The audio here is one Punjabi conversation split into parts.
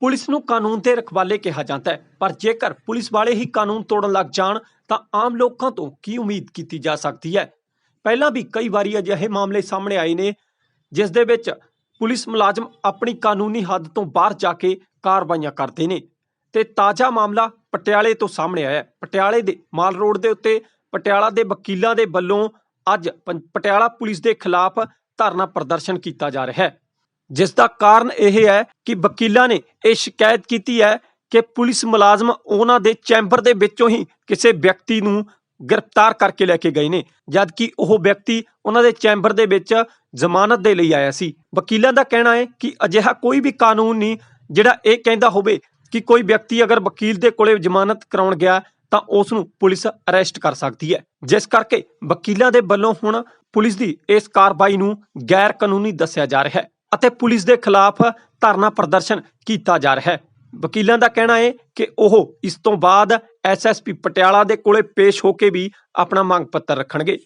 ਪੁਲਿਸ ਨੂੰ ਕਾਨੂੰਨ ਦੇ ਰਖਵਾਲੇ ਕਿਹਾ ਜਾਂਦਾ ਹੈ। ਪਰ ਜੇਕਰ ਪੁਲਿਸ ਵਾਲੇ ਹੀ ਕਾਨੂੰਨ ਤੋੜਨ ਲੱਗ ਜਾਣ, ਤਾਂ ਆਮ ਲੋਕਾਂ ਤੋਂ ਕੀ ਉਮੀਦ ਕੀਤੀ ਜਾ ਸਕਦੀ ਹੈ? ਪਹਿਲਾਂ ਵੀ ਕਈ ਵਾਰੀ ਅਜਿਹੇ ਮਾਮਲੇ ਸਾਹਮਣੇ ਆਏ ਨੇ, ਜਿਸ ਦੇ ਵਿੱਚ ਪੁਲਿਸ ਮੁਲਾਜ਼ਮ ਆਪਣੀ ਕਾਨੂੰਨੀ ਹੱਦ ਤੋਂ ਬਾਹਰ ਜਾ ਕੇ ਕਾਰਵਾਈਆਂ ਕਰਦੇ ਨੇ। ਤੇ ਤਾਜ਼ਾ ਮਾਮਲਾ ਪਟਿਆਲੇ ਤੋਂ ਸਾਹਮਣੇ ਆਇਆ ਪਟਿਆਲੇ ਦੇ ਮਾਲ ਰੋਡ ਦੇ ਉੱਤੇ ਪਟਿਆਲਾ ਦੇ ਵਕੀਲਾਂ ਦੇ ਵੱਲੋਂ ਅੱਜ ਪੰ- ਪਟਿਆਲਾ ਪੁਲਿਸ ਦੇ ਖਿਲਾਫ ਧਰਨਾ ਪ੍ਰਦਰਸ਼ਨ ਕੀਤਾ ਜਾ ਰਿਹਾ ਹੈ। ਜਿਸ ਦਾ ਕਾਰਨ ਇਹ ਹੈ ਕਿ ਵਕੀਲਾਂ ਨੇ ਇਹ ਸ਼ਿਕਾਇਤ ਕੀਤੀ ਹੈ ਕਿ ਪੁਲਿਸ ਮੁਲਾਜ਼ਮ ਉਹਨਾਂ ਦੇ ਚੈਂਬਰ ਦੇ ਵਿੱਚੋਂ ਹੀ ਕਿਸੇ ਵਿਅਕਤੀ ਨੂੰ ਗ੍ਰਿਫਤਾਰ ਕਰਕੇ ਲੈ ਕੇ ਗਏ ਨੇ ਜਦ ਕਿ ਉਹ ਵਿਅਕਤੀ ਉਹਨਾਂ ਦੇ ਚੈਂਬਰ ਦੇ ਵਿੱਚ ਜ਼ਮਾਨਤ ਦੇ ਲਈ ਆਇਆ ਸੀ। ਵਕੀਲਾਂ ਦਾ ਕਹਿਣਾ ਹੈ ਕਿ ਅਜਿਹਾ ਕੋਈ ਵੀ ਕਾਨੂੰਨ ਨਹੀਂ ਜਿਹੜਾ ਇਹ ਕਹਿੰਦਾ ਹੋਵੇ ਕਿ ਕੋਈ ਵਿਅਕਤੀ ਅਗਰ ਵਕੀਲ ਦੇ ਕੋਲੇ ਜ਼ਮਾਨਤ ਕਰਾਉਣ ਗਿਆ ਤਾਂ ਉਸ ਨੂੰ ਪੁਲਿਸ ਅਰੈਸਟ ਕਰ ਸਕਦੀ ਹੈ। ਜਿਸ ਕਰਕੇ ਵਕੀਲਾਂ ਦੇ ਵੱਲੋਂ ਹੁਣ ਪੁਲਿਸ ਦੀ ਇਸ ਕਾਰਵਾਈ ਨੂੰ ਗੈਰ ਕਾਨੂੰਨੀ ਦੱਸਿਆ ਜਾ ਰਿਹਾ ਹੈ। ਅਤੇ ਪੁਲਿਸ ਦੇ ਖਿਲਾਫ ਧਰਨਾ ਪ੍ਰਦਰਸ਼ਨ ਕੀਤਾ ਜਾ ਰਿਹਾ ਹੈ। ਵਕੀਲਾਂ ਦਾ ਕਹਿਣਾ ਹੈ ਕਿ ਉਹ ਇਸ ਤੋਂ ਬਾਅਦ ਐਸਐਸਪੀ ਪਟਿਆਲਾ ਦੇ ਕੋਲੇ ਪੇਸ਼ ਹੋ ਕੇ ਵੀ ਆਪਣਾ ਮੰਗ ਪੱਤਰ ਰੱਖਣਗੇ।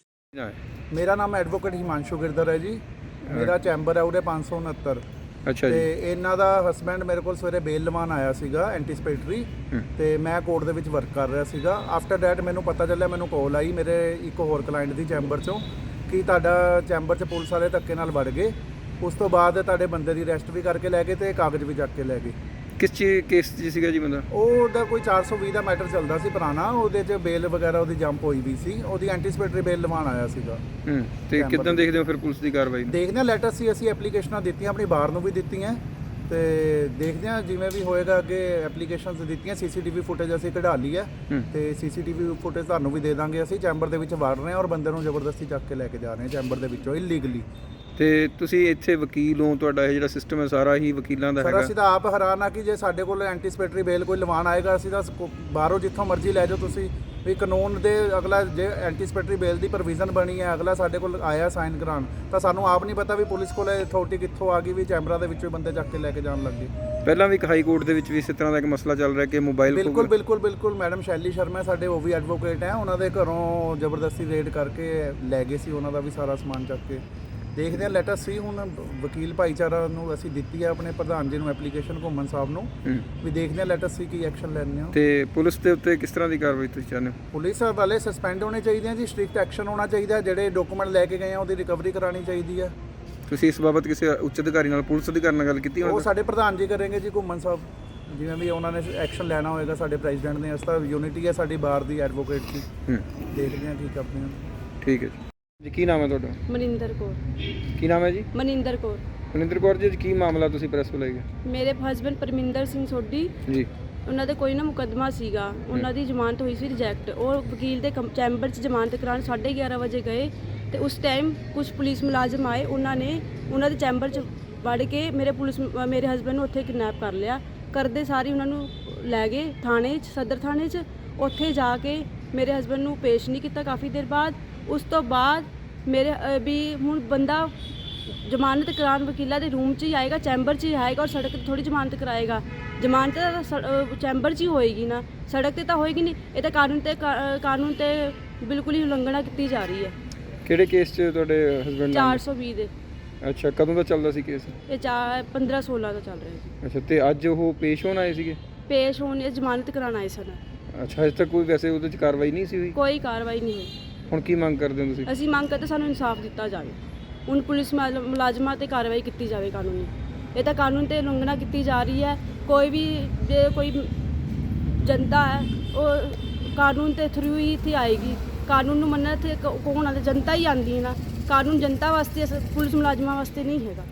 ਮੇਰਾ ਨਾਮ ਐਡਵੋਕੇਟ ਹਿਮਾਂਸ਼ੂ ਗਿਰਦਰ ਹੈ ਜੀ। ਮੇਰਾ ਚੈਂਬਰ ਹੈ ਉਹਦੇ 569 ਅੱਛਾ ਤੇ ਜੀ ਇਹਨਾਂ ਦਾ ਹਸਬੈਂਡ ਮੇਰੇ ਕੋਲ ਸਵੇਰੇ ਬੇਲ ਲਵਾਉਣ ਆਇਆ ਸੀਗਾ ਐਂਟੀਸਪੇਟਰੀ। ਤੇ ਮੈਂ ਕੋਰਟ ਦੇ ਵਿੱਚ ਵਰਕ ਕਰ ਰਿਹਾ ਸੀਗਾ। ਆਫਟਰ ਦੈਟ ਮੈਨੂੰ ਪਤਾ ਚੱਲਿਆ ਮੈਨੂੰ ਕਾਲ ਆਈ ਮੇਰੇ ਇੱਕ ਹੋਰ ਕਲਾਇੰਟ ਦੀ ਚੈਂਬਰ ਚੋਂ ਕਿ ਤੁਹਾਡਾ ਚੈਂਬਰ 'ਚ ਪੁਲਿਸ ਵਾਲੇ ਧੱਕੇ ਨਾਲ ਵੜ ਗਏ। ਉਸ ਤੋਂ ਬਾਅਦ ਤੁਹਾਡੇ ਬੰਦੇ ਦੀ ਅਰੈਸਟ ਵੀ ਕਰਕੇ ਲੈ ਗਏ ਤੇ ਕਾਗਜ਼ ਵੀ ਚੱਕ ਕੇ ਲੈ ਗਏ। ਕਿਸ ਚੀਜ਼ ਕੇਸ ਜੀ ਸੀਗਾ ਜੀ ਬੰਦਾ? ਉਹ ਉਹਦਾ ਕੋਈ 420 ਦਾ ਮੈਟਰ ਚੱਲਦਾ ਸੀ ਪੁਰਾਣਾ ਉਹਦੇ 'ਚ ਬੇਲ ਵਗੈਰਾ ਉਹਦੀ ਜੰਪ ਹੋਈ ਵੀ ਸੀ ਉਹਦੀ ਐਂਟੀਸਪੇਟਰੀ ਬੇਲ ਲਵਾਉਣ ਆਇਆ ਸੀਗਾ। ਹੂੰ ਤੇ ਕਿਦਾਂ ਦੇਖਦੇ ਹੋ ਫਿਰ ਪੁਲਿਸ ਦੀ ਕਾਰਵਾਈ ਨੂੰ? ਦੇਖਦੇ ਹਾਂ ਲੈਟਰ ਸੀ ਅਸੀਂ ਐਪਲੀਕੇਸ਼ਨਾਂ ਦਿੱਤੀਆਂ ਆਪਣੀ ਬਾਰ ਨੂੰ ਵੀ ਦਿੱਤੀਆਂ ਤੇ ਦੇਖਦੇ ਹਾਂ ਜਿਵੇਂ ਵੀ ਹੋਏਗਾ ਅੱਗੇ ਐਪਲੀਕੇਸ਼ਨਸ ਦਿੱਤੀਆਂ ਸੀਸੀਟੀਵੀ ਫੁਟੇਜ ਅਸੀਂ ਕਢਾ ਲਈ ਹੈ ਹੂੰ। ਤੇ ਸੀਸੀਟੀਵੀ ਫੁਟੇਜ ਤੁਹਾਨੂੰ ਵੀ ਦੇ ਦਾਂਗੇ ਅਸੀਂ ਚੈਂਬਰ ਦੇ ਵਿੱਚ ਵੜ ਰਹੇ ਹਾਂ ਔਰ ਬੰਦੇ ਨੂੰ ਜ਼ਬਰਦਸਤੀ ਚੱਕ ਕੇ ਲੈ ਕੇ ਜਾ ਰਹੇ ਹਾਂ ਚੈਂਬਰ ਦੇ ਵਿੱਚੋਂ ਇਲੀਗਲੀ ਤੇ ਤੁਸੀਂ ਇੱਥੇ ਵਕੀਲ ਹੋ ਤੁਹਾਡਾ ਇਹ ਜਿਹੜਾ ਸਿਸਟਮ ਹੈ ਸਾਰਾ ਹੀ ਵਕੀਲਾਂ ਦਾ ਸਰ ਹੈਗਾ? ਅਸੀਂ ਤਾਂ ਆਪ ਹੈਰਾਨ ਆ ਕਿ ਜੇ ਸਾਡੇ ਕੋਲ ਐਂਟੀਸਪੇਟਰੀ ਬੇਲ ਕੋਈ ਲਵਾਉਣ ਆਏਗਾ ਅਸੀਂ ਤਾਂ ਸਕੋ- ਬਾਹਰੋਂ ਜਿੱਥੋਂ ਮਰਜ਼ੀ ਲੈ ਜਾਓ ਤੁਸੀਂ। ਵੀ ਕਾਨੂੰਨ ਦੇ ਅਗਲਾ ਜੇ ਐਂਟੀਸਪੇਟਰੀ ਬੇਲ ਦੀ ਪ੍ਰੋਵੀਜ਼ਨ ਬਣੀ ਹੈ ਅਗਲਾ ਸਾਡੇ ਕੋਲ ਆਇਆ ਸਾਈਨ ਕਰਾਉਣ ਤਾਂ ਸਾਨੂੰ ਆਪ ਨਹੀਂ ਪਤਾ ਵੀ ਪੁਲਿਸ ਕੋਲ ਅਥਾਰਟੀ ਕਿੱਥੋਂ ਆ ਗਈ ਵੀ ਚੈਂਬਰਾਂ ਦੇ ਵਿੱਚੋਂ ਹੀ ਬੰਦੇ ਚੱਕ ਕੇ ਲੈ ਕੇ ਜਾਣ ਲੱਗੇ ਪਹਿਲਾਂ ਵੀ ਇੱਕ ਹਾਈ ਕੋਰਟ ਦੇ ਵਿੱਚ ਵੀ ਇਸੇ ਤਰ੍ਹਾਂ ਦਾ ਇੱਕ ਮਸਲਾ ਚੱਲ ਰਿਹਾ ਕਿ ਮੋਬਾਈਲ ਬਿਲਕੁਲ ਬਿਲਕੁਲ ਬਿਲਕੁਲ। ਮੈਡਮ ਸ਼ੈਲੀ ਸ਼ਰਮਾ ਸਾਡੇ ਉਹ ਵੀ ਐਡਵੋਕੇਟ ਹੈ ਉਹਨਾਂ ਦੇ ਘਰੋਂ ਜ਼ਬਰਦਸਤੀ ਰੇਡ ਕਰਕੇ ਲੈ ਗਏ ਸੀ ਉਹਨਾਂ ਦਾ ਵੀ ਸਾਰਾ ਸਮਾਨ ਚੱਕ ਕੇ। ਦੇਖਦੇ ਹਾਂ ਲੈਟਰ ਸੀ ਹੁਣ ਵਕੀਲ ਭਾਈਚਾਰਾ ਨੂੰ ਅਸੀਂ ਦਿੱਤੀ ਹੈ ਆਪਣੇ ਪ੍ਰਧਾਨ ਜੀ ਨੂੰ ਐਪਲੀਕੇਸ਼ਨ ਘੁੰਮਣ ਸਾਹਿਬ ਨੂੰ। ਵੀ ਦੇਖਦੇ ਹਾਂ ਲੈਟਰ ਸੀ ਕੀ ਐਕਸ਼ਨ ਲੈਣੇ ਹੋ। ਤੇ ਪੁਲਿਸ ਦੇ ਉੱਤੇ ਕਿਸ ਤਰ੍ਹਾਂ ਦੀ ਕਾਰਵਾਈ ਤੁਸੀਂ ਚਾਹੁੰਦੇ ਹੋ? ਪੁਲਿਸ ਵਾਲੇ ਸਸਪੈਂਡ ਹੋਣੇ ਚਾਹੀਦੇ ਆ ਜੀ ਸਟ੍ਰਿਕਟ ਐਕਸ਼ਨ ਹੋਣਾ ਚਾਹੀਦਾ। ਜਿਹੜੇ ਡਾਕੂਮੈਂਟ ਲੈ ਕੇ ਗਏ ਆ ਉਹਦੀ ਰਿਕਵਰੀ ਕਰਾਣੀ ਚਾਹੀਦੀ ਹੈ ਤੁਸੀਂ ਇਸ ਬਾਬਤ ਕਿਸੇ ਉੱਚ ਅਧਿਕਾਰੀ ਨਾਲ ਪੁਲਿਸ ਅਧਿਕਾਰੀ ਨਾਲ ਗੱਲ ਕੀਤੀ ਉਹ ਸਾਡੇ ਪ੍ਰਧਾਨ ਜੀ ਕਰਨਗੇ ਜੀ ਘੁੰਮਣ ਸਾਹਿਬ। ਜਿਵੇਂ ਵੀ ਉਹਨਾਂ ਨੇ ਐਕਸ਼ਨ ਲੈਣਾ ਹੋਏਗਾ ਸਾਡੇ ਪ੍ਰੈਜ਼ੀਡੈਂਟ ਨੇ ਇਸ ਤਾਂ ਯੂਨਿਟੀ ਹੈ ਸਾਡੀ ਬਾਰ ਦੀ ਐਡਵੋਕੇਟ ਦੀ ਦੇਖਦੇ ਹਾਂ ਕੀ ਕਰਦੇ ਹਾਂ ਠੀਕ ਹੈ ਜੀ ਕੀ ਨਾਮ ਹੈ ਤੁਹਾਡਾ? ਮਨਿੰਦਰ ਕੌਰ। ਕੀ ਨਾਮ ਹੈ ਜੀ? ਮਨਿੰਦਰ ਕੌਰ। ਮਨਿੰਦਰ ਕੌਰ ਜੀ ਅੱਜ ਕੀ ਮਾਮਲਾ ਤੁਸੀਂ ਪ੍ਰੈਸ ਕੋਲ ਗਏ ਮੇਰੇ ਹਸਬੰਡ ਪਰਮਿੰਦਰ ਸਿੰਘ ਸੋਢੀ। ਜੀ। ਉਹਨਾਂ ਦੇ ਕੋਈ ਨਾ ਮੁਕੱਦਮਾ ਸੀਗਾ। ਉਹਨਾਂ ਦੀ ਜ਼ਮਾਨਤ ਹੋਈ ਸੀ ਰਿਜੈਕਟ ਉਹ ਵਕੀਲ ਦੇ ਕਮ- ਚੈਂਬਰ 'ਚ ਜ਼ਮਾਨਤ ਕਰਾਉਣ 11:30 ਵਜੇ ਗਏ ਤੇ ਉਸ ਟਾਈਮ ਕੁਝ ਪੁਲਿਸ ਮੁਲਾਜ਼ਮ ਆਏ। ਉਹਨਾਂ ਨੇ ਉਹਨਾਂ ਦੇ ਚੈਂਬਰ 'ਚ ਵੜ ਕੇ ਮੇਰੇ ਪੁਲਿਸ ਮ- ਮੇਰੇ ਹਸਬੰਡ ਨੂੰ ਉੱਥੇ ਕਿਡਨੈਪ ਕਰ ਲਿਆ। ਕਰਦੇ ਸਾਰੀ ਉਹਨਾਂ ਨੂੰ ਲੈ ਗਏ ਥਾਣੇ 'ਚ ਸਦਰ ਥਾਣੇ 'ਚ। ਉੱਥੇ ਜਾ ਕੇ ਮੇਰੇ ਹਸਬੰਡ ਨੂੰ ਪੇਸ਼ ਨਹੀਂ ਕੀਤਾ ਕਾਫੀ ਦੇਰ ਬਾਅਦ। ਉਸ ਤੋਂ ਬਾਅਦ ਮੇਰੇ ਅ, ਵੀ ਹੁਣ ਬੰਦਾ ਜ਼ਮਾਨਤ ਕਰਾਉਣ ਵਕੀਲਾਂ ਦੇ ਰੂਮ 'ਚ ਹੀ ਆਏਗਾ ਚੈਂਬਰ 'ਚ ਹੀ ਆਏਗਾ ਔਰ ਸੜਕ ਤੇ ਥੋੜੀ ਜ਼ਮਾਨਤ ਕਰਾਏਗਾ। ਜ਼ਮਾਨਤ ਤਾਂ ਸ- ਅ, ਚੈਂਬਰ 'ਚ ਹੀ ਹੋਏਗੀ ਨਾ ਸੜਕ ਤੇ ਤਾਂ ਹੋਏਗੀ ਨਹੀਂ ਇਹ ਤਾਂ ਕਾਨੂੰਨ ਤੇ ਕਾ- ਅ, ਕਾਨੂੰਨ ਤੇ ਬਿਲਕੁਲ ਹੀ ਉਲੰਘਣਾ ਕੀਤੀ ਜਾ ਰਹੀ ਹੈ। ਕਿਹੜੇ ਕੇਸ 'ਚ ਤੁਹਾਡੇ ਹਸਬੰਡ 420 ਦੇ। ਅੱਛਾ ਕਦੋਂ ਦਾ ਚੱਲਦਾ ਸੀ ਕੇਸ? ਇਹ 15 16 ਦਾ ਚੱਲ ਰਿਹਾ ਸੀ। ਅੱਛਾ ਤੇ ਅੱਜ ਉਹ ਪੇਸ਼ ਹੋਣ ਆਏ ਸੀਗੇ? ਪੇਸ਼ ਹੋਣ ਇਹ ਜ਼ਮਾਨਤ ਕਰਾਉਣ ਆਏ ਸਨ। ਅੱਛਾ ਅਜੇ ਤੱਕ ਕੋਈ ਵੈਸੇ ਉਹਦੇ 'ਚ ਕਾਰਵਾਈ ਨਹੀਂ ਸੀ ਹੋਈ? ਕੋਈ ਕਾਰਵਾਈ ਨਹੀਂ ਹੋਈ। ਹੁਣ ਕੀ ਮੰਗ ਕਰਦੇ ਹੋ ਤੁਸੀਂ? ਅਸੀਂ ਮੰਗ ਕਰਦੇ ਸਾਨੂੰ ਇਨਸਾਫ ਦਿੱਤਾ ਜਾਵੇ। ਹੁਣ ਪੁਲਿਸ ਮੁਲਾ- ਮੁਲਾਜ਼ਮਾਂ ਤੇ ਕਾਰਵਾਈ ਕੀਤੀ ਜਾਵੇ ਕਾਨੂੰਨੀ। ਇਹ ਤਾਂ ਕਾਨੂੰਨ ਤੇ ਉਲੰਘਣਾ ਕੀਤੀ ਜਾ ਰਹੀ ਹੈ। ਕੋਈ ਵੀ ਜੇ ਕੋਈ ਜਨਤਾ ਹੈ ਉਹ ਕਾਨੂੰਨ ਦੇ ਥਰੂ ਹੀ ਇੱਥੇ ਆਏਗੀ। ਕਾਨੂੰਨ ਨੂੰ ਮੰਨਣਾ ਤੇ ਕੌਣ ਆਉਂਦਾ ਜਨਤਾ ਹੀ ਆਉਂਦੀ ਹੈ ਨਾ। ਕਾਨੂੰਨ ਜਨਤਾ ਵਾਸਤੇ ਹੈ, ਪੁਲਿਸ ਮੁਲਾਜ਼ਮਾਂ ਵਾਸਤੇ ਨਹੀਂ ਹੈਗਾ।